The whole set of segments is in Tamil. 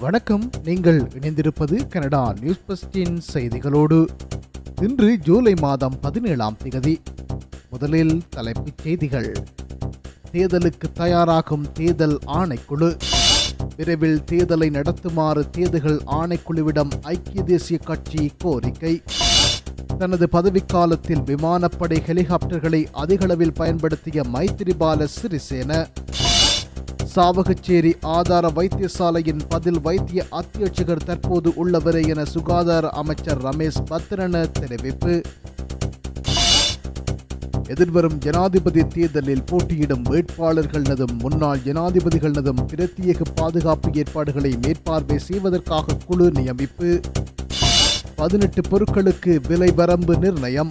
வணக்கம் நீங்கள் இணைந்திருப்பது கனடா நியூஸ் பஸ்டின் செய்திகளோடு. இன்று ஜூலை மாதம் பதினேழாம் தேதி முதலில் தலைப்புச் செய்திகள். தேர்தலுக்கு தயாராகும் தேர்தல் ஆணைக்குழு. விரைவில் தேர்தலை நடத்துமாறு தேர்தல்கள் ஆணைக்குழுவிடம் ஐக்கிய தேசிய கட்சி கோரிக்கை. தனது பதவிக்காலத்தில் விமானப்படை ஹெலிகாப்டர்களை அதிகளவில் பயன்படுத்திய மைத்திரிபால சிறிசேன சாவகச்சேரி ஆதார வைத்தியசாலையின் பதில் வைத்திய அத்தியட்சகர் தற்போது உள்ளவரே என சுகாதார அமைச்சர் ரமேஷ் பத்ரன தெரிவிப்பு. எதிர்வரும் ஜனாதிபதி தேர்தலில் போட்டியிடும் வேட்பாளர்களதும் முன்னாள் ஜனாதிபதிகளனதும் பிரத்யேக பாதுகாப்பு ஏற்பாடுகளை மேற்பார்வை செய்வதற்காக குழு நியமிப்பு. பதினெட்டு பொருட்களுக்கு விலை வரம்பு நிர்ணயம்.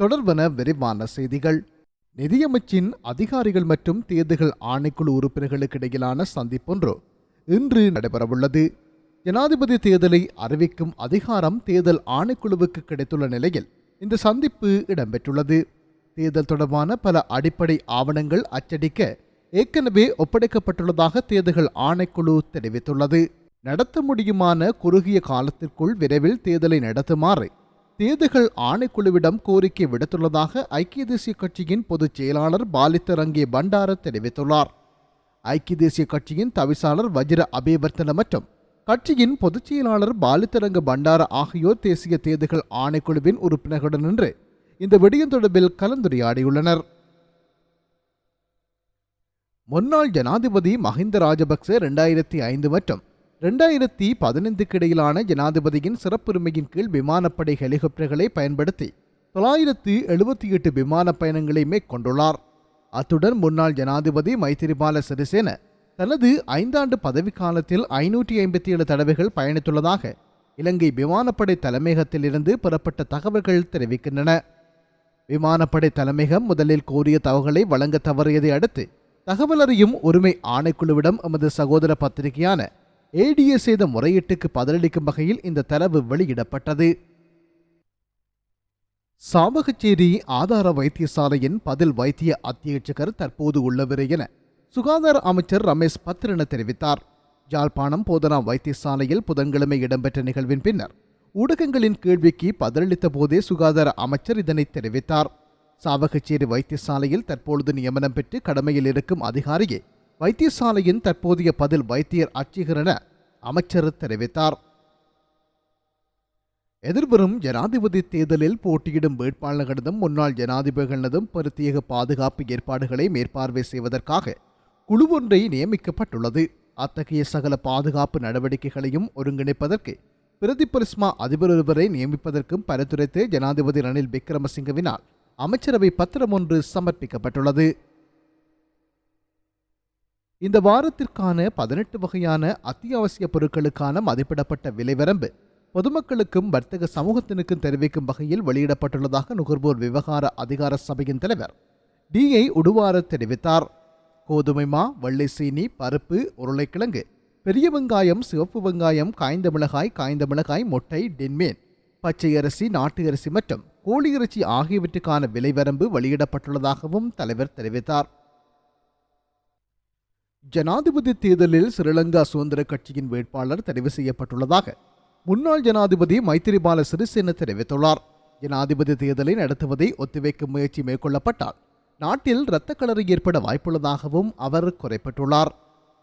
தொடர்பன விரிவான செய்திகள். நிதியமைச்சின் அதிகாரிகள் மற்றும் தேர்தல்கள் ஆணைக்குழு உறுப்பினர்களுக்கு இடையிலான சந்திப்பொன்று இன்று நடைபெறவுள்ளது. ஜனாதிபதி தேர்தலை அறிவிக்கும் அதிகாரம் தேர்தல் ஆணைக்குழுவுக்கு கிடைத்துள்ள நிலையில் இந்த சந்திப்பு இடம்பெற்றுள்ளது. தேர்தல் தொடர்பான பல அடிப்படை ஆவணங்கள் அச்சடிக்க ஏற்கனவே ஒப்படைக்கப்பட்டுள்ளதாக தேர்தல்கள் ஆணைக்குழு தெரிவித்துள்ளது. நடத்த முடியுமான குறுகிய காலத்திற்குள் விரைவில் தேர்தலை நடத்துமாறு தேர்தல்கள் ஆணைக்குழுவிடம் கோரிக்கை விடுத்துள்ளதாக ஐக்கிய தேசிய கட்சியின் பொதுச் செயலாளர் பாலித்தரங்கே பண்டார தெரிவித்துள்ளார். ஐக்கிய தேசிய கட்சியின் தவிசாளர் வஜிர அபேவர்த்தன மற்றும் கட்சியின் பொதுச் செயலாளர் பாலித்தரங்க பண்டார ஆகியோர் தேசிய தேர்தல்கள் ஆணைக்குழுவின் உறுப்பினர்களுடன் நின்று இந்த விடயம் தொடர்பில் கலந்துரையாடியுள்ளனர். முன்னாள் ஜனாதிபதி மஹிந்த ராஜபக்ச இரண்டாயிரத்தி ஐந்து மற்றும் ரெண்டாயிரத்தி பதினைந்துக்கு இடையிலான ஜனாதிபதியின் சிறப்புரிமையின் கீழ் விமானப்படை ஹெலிகாப்டர்களை பயன்படுத்தி தொள்ளாயிரத்து எழுபத்தி எட்டு விமான பயணங்களை மேற்கொண்டுள்ளார். அத்துடன் முன்னாள் ஜனாதிபதி மைத்திரிபால சிறிசேன தனது ஐந்தாண்டு பதவிக்காலத்தில் ஐநூற்றி ஐம்பத்தி ஏழு தடவைகள் பயணித்துள்ளதாக இலங்கை விமானப்படை தலைமையகத்திலிருந்து பெறப்பட்ட தகவல்கள் தெரிவிக்கின்றன. விமானப்படை தலைமையகம் முதலில் கோரிய தகவல்களை வழங்க தவறியதை அடுத்து தகவல் அறியும் உரிமை ஆணைக்குழுவிடம் எமது சகோதர பத்திரிகையான ஏடிஏ செய்த முறையீட்டுக்கு பதிலளிக்கும் வகையில் இந்த தரவு வெளியிடப்பட்டது. சாவகச்சேரி ஆதார வைத்தியசாலையின் பதில் வைத்திய அத்தியட்சகர் தற்போது உள்ளவரே என சுகாதார அமைச்சர் ரமேஷ் பத்ரன தெரிவித்தார். யாழ்ப்பாணம் போதனா வைத்தியசாலையில் புதன்கிழமை இடம்பெற்ற நிகழ்வின் பின்னர் ஊடகங்களின் கேள்விக்கு பதிலளித்த போதே சுகாதார அமைச்சர் இதனை தெரிவித்தார். சாவகச்சேரி வைத்தியசாலையில் தற்பொழுது நியமனம் பெற்று கடமையில் இருக்கும் அதிகாரியே வைத்தியசாலையின் தற்போதைய பதில் வைத்தியர் அர்ச்சகர் என அமைச்சர் தெரிவித்தார். எதிர்வரும் ஜனாதிபதி தேர்தலில் போட்டியிடும் வேட்பாளர்களிடம் முன்னாள் ஜனாதிபதிகளினதும் பிரத்யேக பாதுகாப்பு ஏற்பாடுகளை மேற்பார்வை செய்வதற்காக குழு ஒன்றை நியமிக்கப்பட்டுள்ளது. அத்தகைய சகல பாதுகாப்பு நடவடிக்கைகளையும் ஒருங்கிணைப்பதற்கு பிரதிபலிஸ்மா அதிபர் ஒருவரை நியமிப்பதற்கும் பரிந்துரைத்து ஜனாதிபதி ரணில் விக்ரமசிங்கவினால் அமைச்சரவை பத்திரம் ஒன்று சமர்ப்பிக்கப்பட்டுள்ளது. இந்த வாரத்திற்கான பதினெட்டு வகையான அத்தியாவசிய பொருட்களுக்கான மதிப்பிடப்பட்ட விலைவரம்பு பொதுமக்களுக்கும் வர்த்தக சமூகத்தினுக்கும் தெரிவிக்கும் வகையில் வெளியிடப்பட்டுள்ளதாக நுகர்வோர் விவகார அதிகார சபையின் தலைவர் டிஐ உடுவார தெரிவித்தார். கோதுமை மா வெள்ளை சீனி பருப்பு உருளைக்கிழங்கு பெரிய வெங்காயம் சிவப்பு வெங்காயம் காய்ந்த மிளகாய் காய்ந்த மிளகாய் முட்டை டென்மேன் பச்சை அரிசி நாட்டு அரிசி மற்றும் கோழி இறைச்சி ஆகியவற்றுக்கான விலைவரம்பு வெளியிடப்பட்டுள்ளதாகவும் தலைவர் தெரிவித்தார். ஜனாதிபதி தேர்தலில் ஸ்ரீலங்கா சுதந்திர கட்சியின் வேட்பாளர் தெரிவு செய்யப்பட்டுள்ளதாக முன்னாள் ஜனாதிபதி மைத்திரிபால சிறிசேன தெரிவித்துள்ளார். ஜனாதிபதி தேர்தலை நடத்துவதை ஒத்திவைக்கும் முயற்சி மேற்கொள்ளப்பட்டால் நாட்டில் இரத்த ஏற்பட வாய்ப்புள்ளதாகவும் அவர் குறைப்பட்டுள்ளார்.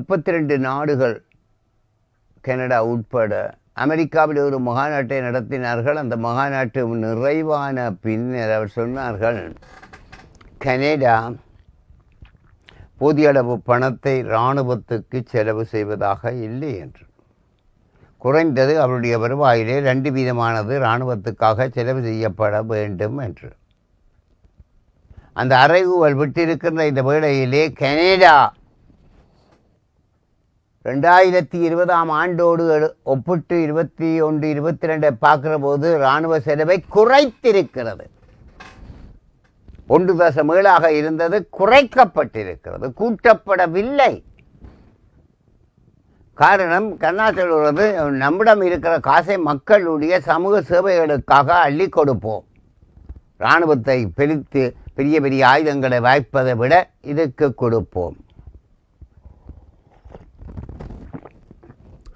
முப்பத்தி ரெண்டு நாடுகள் கனடா உட்பட அமெரிக்காவில் ஒரு மகாநாட்டை நடத்தினார்கள். அந்த மகாநாட்டு நிறைவான பின்னர் அவர் சொன்னார்கள் கனடா போதிய அளவு பணத்தை இராணுவத்துக்கு செலவு செய்வதாக இல்லை என்று. குறைந்தது அவருடைய வருவாயிலே ரெண்டு வீதமானது இராணுவத்துக்காக செலவு செய்யப்பட வேண்டும் என்று. அந்த அறைகூவல் விட்டிருக்கின்ற இந்த வேளையிலே கனடா ரெண்டாயிரத்தி இருபதாம் ஆண்டோடு ஒப்பிட்டு இருபத்தி ஒன்று இருபத்தி ரெண்டை பார்க்குற போது இராணுவ செலவை குறைத்திருக்கிறது. ஒன்று தசம் ஏழாக இருந்தது குறைக்கப்பட்டிருக்கிறது கூட்டப்படவில்லை. காரணம் கண்ணா சொல்வது நம்மிடம் இருக்கிற காசை மக்களுடைய சமூக சேவைகளுக்காக அள்ளி கொடுப்போம். இராணுவத்தை பிரித்து பெரிய பெரிய ஆயுதங்களை வாய்ப்பதை விட இதுக்கு கொடுப்போம்.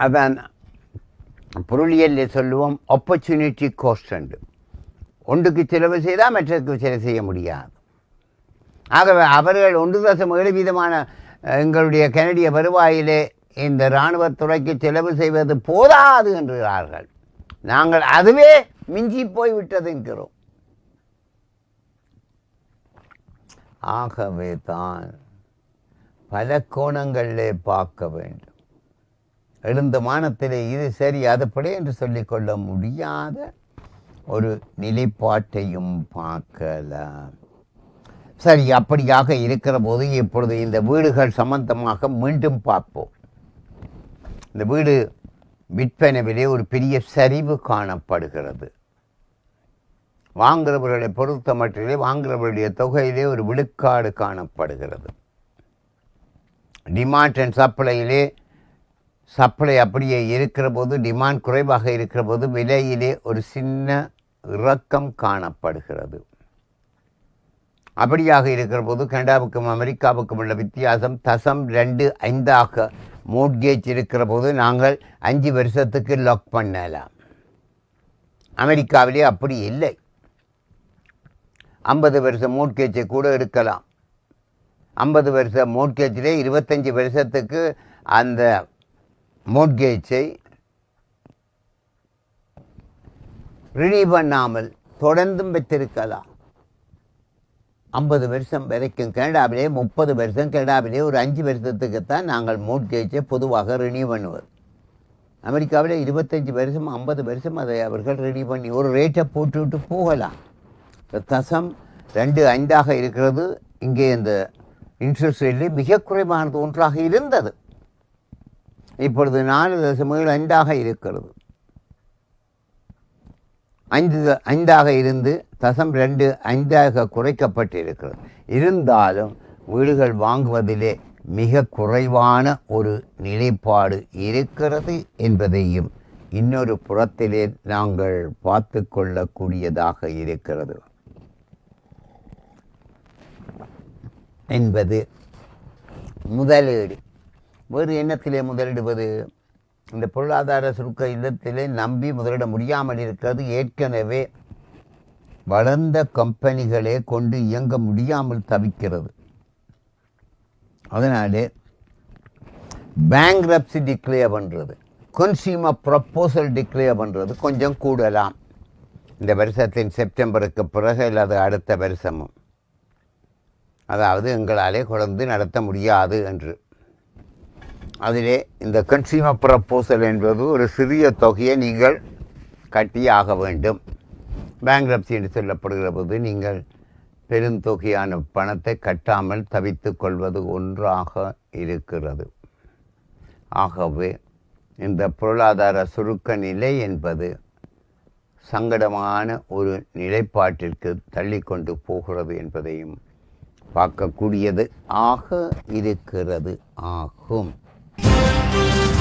அதான் பொருளியலில் சொல்லுவோம் ஆப்பர்ச்சுனிட்டி கோஸ்ட் ஒன்றுக்கு செலவு செய்தால் மற்றதுக்கு செலவு செய்ய முடியாது. ஆகவே அவர்கள் ஒன்று தசம் ஏழு வீதமான எங்களுடைய கனடிய வருவாயிலே இந்த இராணுவத்துறைக்கு செலவு செய்வது போதாது என்கிறார்கள் நாங்கள் அதுவே மிஞ்சி போய்விட்டது என்கிறோம். ஆகவே தான் பல கோணங்களிலே பார்க்க வேண்டும். எழுந்த மானத்திலே இது சரி அதுபடி என்று சொல்லிக்கொள்ள முடியாத ஒரு நிலைப்பாட்டையும் பார்க்கலாம். சரி அப்படியாக இருக்கிற போது இப்பொழுது இந்த வீடுகள் சம்பந்தமாக மீண்டும் பார்ப்போம். இந்த வீடு விற்பனவிலே ஒரு பெரிய சரிவு காணப்படுகிறது. வாங்குகிறவர்களை பொறுத்த மட்டிலே வாங்குகிறவர்களுடைய தொகையிலே ஒரு விழுக்காடு காணப்படுகிறது. டிமாண்ட் அண்ட் சப்ளையிலே சப்ளை அப்படியே இருக்கிற போது டிமாண்ட் குறைவாக இருக்கிற போது விலையிலே ஒரு சின்ன இறக்கம் காணப்படுகிறது. அப்படியாக இருக்கிற போது கனடாவுக்கும் அமெரிக்காவுக்கும் உள்ள வித்தியாசம் தசம் ரெண்டு ஐந்தாக மோட்கேஜ் இருக்கிற போது நாங்கள் அஞ்சு வருஷத்துக்கு லாக் பண்ணலாம். அமெரிக்காவிலே அப்படி இல்லை. ஐம்பது வருஷம் மோட்கேஜை கூட எடுக்கலாம். ஐம்பது வருஷம் மோட்கேஜிலே இருபத்தஞ்சி வருஷத்துக்கு அந்த மோட்கேஜை ரினியூ பண்ணாமல் தொடர்ந்தும் வைத்திருக்கலாம். ஐம்பது வருஷம் வரைக்கும் கனடாவிலே முப்பது வருஷம் கனடாவிலே ஒரு அஞ்சு வருஷத்துக்குத்தான் நாங்கள் மோட்கேஜை பொதுவாக ரினியூ பண்ணுவோம். அமெரிக்காவில் இருபத்தஞ்சி வருஷம் ஐம்பது வருஷம் அதை அவர்கள் ரெடி பண்ணி ஒரு ரேட்டை போட்டுவிட்டு போகலாம். தசம் ரெண்டு ஐந்தாக இருக்கிறது. இங்கே இந்த இன்ட்ரெஸ்ட் ரேட்லேயே மிக குறைவானது ஒன்றாக இருந்தது. இப்பொழுது நாலு தசம் ஐந்தாக இருக்கிறது. ஐந்து த- ஐந்தாக இருந்து தசம் ரெண்டு ஐந்தாக குறைக்கப்பட்டு இருக்கிறது இருந்தாலும் வீடுகள் வாங்குவதிலே மிக குறைவான ஒரு நிலைப்பாடு இருக்கிறது என்பதையும் இன்னொரு புறத்திலே நாங்கள் பார்த்து கொள்ளக்கூடியதாக இருக்கிறது. என்பது முதலீடு. வேறு எண்ணத்திலே முதலிடுவது. இந்த பொருளாதார சுருக்க இல்லத்திலே நம்பி முதலிட முடியாமல் இருக்கிறது ஏற்கனவே வளர்ந்த கம்பெனிகளே கொண்டு இயங்க முடியாமல் தவிக்கிறது. அதனாலே பேங்க்ரப்சி டிக்ளேர் பண்ணுறது கன்சியூமர் ப்ரப்போசல் டிக்ளேர் பண்ணுறது கொஞ்சம் கூடலாம். இந்த வருஷத்தின் செப்டம்பருக்கு பிறகு இல்லாத அடுத்த வருஷமும். அதாவது எங்களாலே குழந்து நடத்த முடியாது என்று. அதிலே இந்த கன்சியூமர் ப்ரப்போசல் என்பது ஒரு சிறிய தொகையை நீங்கள் கட்டியாக வேண்டும். பேங்க்ரப்சி என்று சொல்லப்படுகிற போது நீங்கள் பெருந்தொகையான பணத்தை கட்டாமல் தவித்து கொள்வது ஒன்றாக இருக்கிறது. ஆகவே இந்த பொருளாதார சுருக்க நிலை என்பது சங்கடமான ஒரு நிலைப்பாட்டிற்கு தள்ளிக்கொண்டு போகிறது என்பதையும் பார்க்கக்கூடியது ஆக இருக்கிறது ஆகும். Bye.